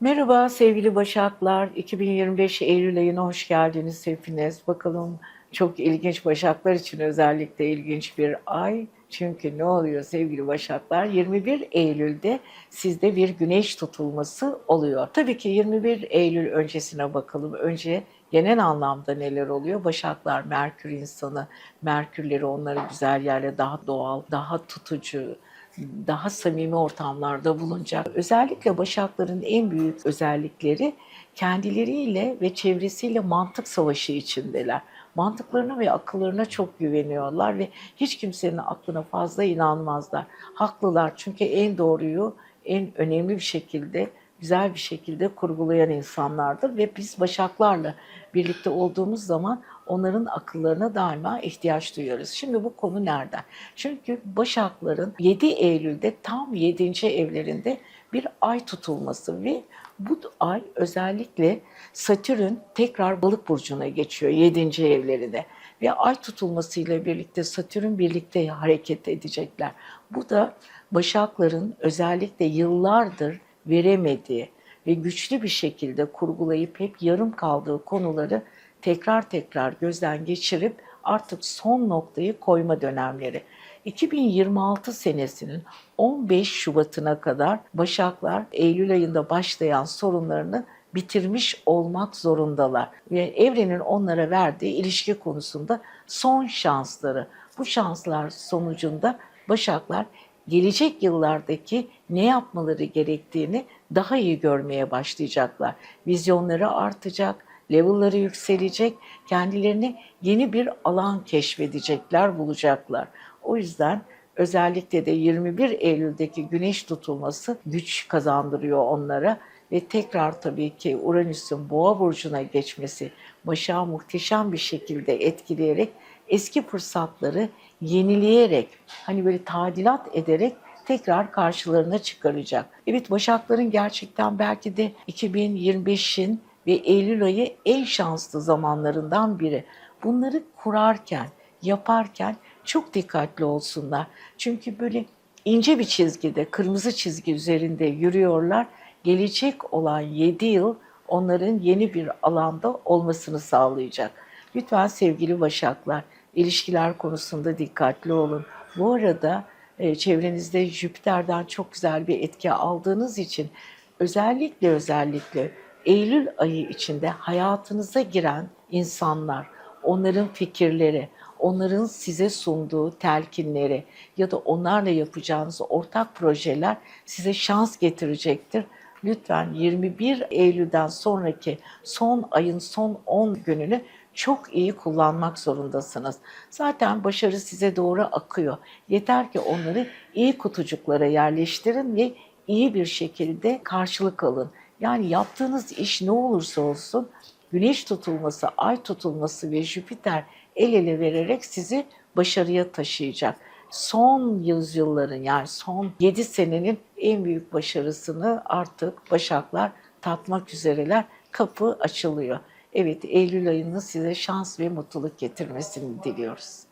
Merhaba sevgili Başaklar. 2025 Eylül ayına hoş geldiniz hepiniz. Bakalım çok ilginç Başaklar için özellikle ilginç bir ay. Çünkü ne oluyor sevgili Başaklar? 21 Eylül'de sizde bir güneş tutulması oluyor. Tabii ki 21 Eylül öncesine bakalım. Önce genel anlamda neler oluyor? Başaklar Merkür insanı, Merkürleri onları güzel yerle daha doğal, daha tutucu, daha samimi ortamlarda bulunacak. Özellikle Başakların en büyük özellikleri kendileriyle ve çevresiyle mantık savaşı içindeler. Mantıklarına ve akıllarına çok güveniyorlar ve hiç kimsenin aklına fazla inanmazlar. Haklılar çünkü en doğruyu en önemli bir şekilde güzel bir şekilde kurgulayan insanlardır ve biz başaklarla birlikte olduğumuz zaman onların akıllarına daima ihtiyaç duyuyoruz. Şimdi bu konu nereden? Çünkü başakların 7 Eylül'de tam 7. evlerinde bir ay tutulması ve bu ay özellikle Satürn tekrar balık burcuna geçiyor 7. evlerinde. Ve ay tutulmasıyla birlikte Satürn birlikte hareket edecekler. Bu da başakların özellikle yıllardır veremediği ve güçlü bir şekilde kurgulayıp hep yarım kaldığı konuları tekrar tekrar gözden geçirip artık son noktayı koyma dönemleri. 2026 senesinin 15 Şubat'ına kadar Başaklar Eylül ayında başlayan sorunlarını bitirmiş olmak zorundalar. Ve evrenin onlara verdiği ilişki konusunda son şansları. Bu şanslar sonucunda Başaklar gelecek yıllardaki ne yapmaları gerektiğini daha iyi görmeye başlayacaklar. Vizyonları artacak, level'ları yükselecek, kendilerine yeni bir alan keşfedecekler, bulacaklar. O yüzden özellikle de 21 Eylül'deki güneş tutulması güç kazandırıyor onlara ve tekrar tabii ki Uranüs'ün boğa burcuna geçmesi başa muhteşem bir şekilde etkileyerek eski fırsatları yenileyerek hani böyle tadilat ederek tekrar karşılarına çıkaracak. Evet Başakların gerçekten belki de 2025'in ve Eylül ayı en şanslı zamanlarından biri. Bunları kurarken, yaparken çok dikkatli olsunlar. Çünkü böyle ince bir çizgide, kırmızı çizgi üzerinde yürüyorlar. Gelecek olan 7 yıl onların yeni bir alanda olmasını sağlayacak. Lütfen sevgili Başaklar, ilişkiler konusunda dikkatli olun. Bu arada e, çevrenizde Jüpiter'den çok güzel bir etki aldığınız için özellikle özellikle Eylül ayı içinde hayatınıza giren insanlar, onların fikirleri, onların size sunduğu telkinleri ya da onlarla yapacağınız ortak projeler size şans getirecektir. Lütfen 21 Eylül'den sonraki son ayın son 10 gününü çok iyi kullanmak zorundasınız. Zaten başarı size doğru akıyor. Yeter ki onları iyi kutucuklara yerleştirin ve iyi bir şekilde karşılık alın. Yani yaptığınız iş ne olursa olsun güneş tutulması, ay tutulması ve Jüpiter el ele vererek sizi başarıya taşıyacak. Son yüzyılların yani son 7 senenin en büyük başarısını artık başaklar tatmak üzereler. Kapı açılıyor. Evet Eylül ayının size şans ve mutluluk getirmesini diliyoruz.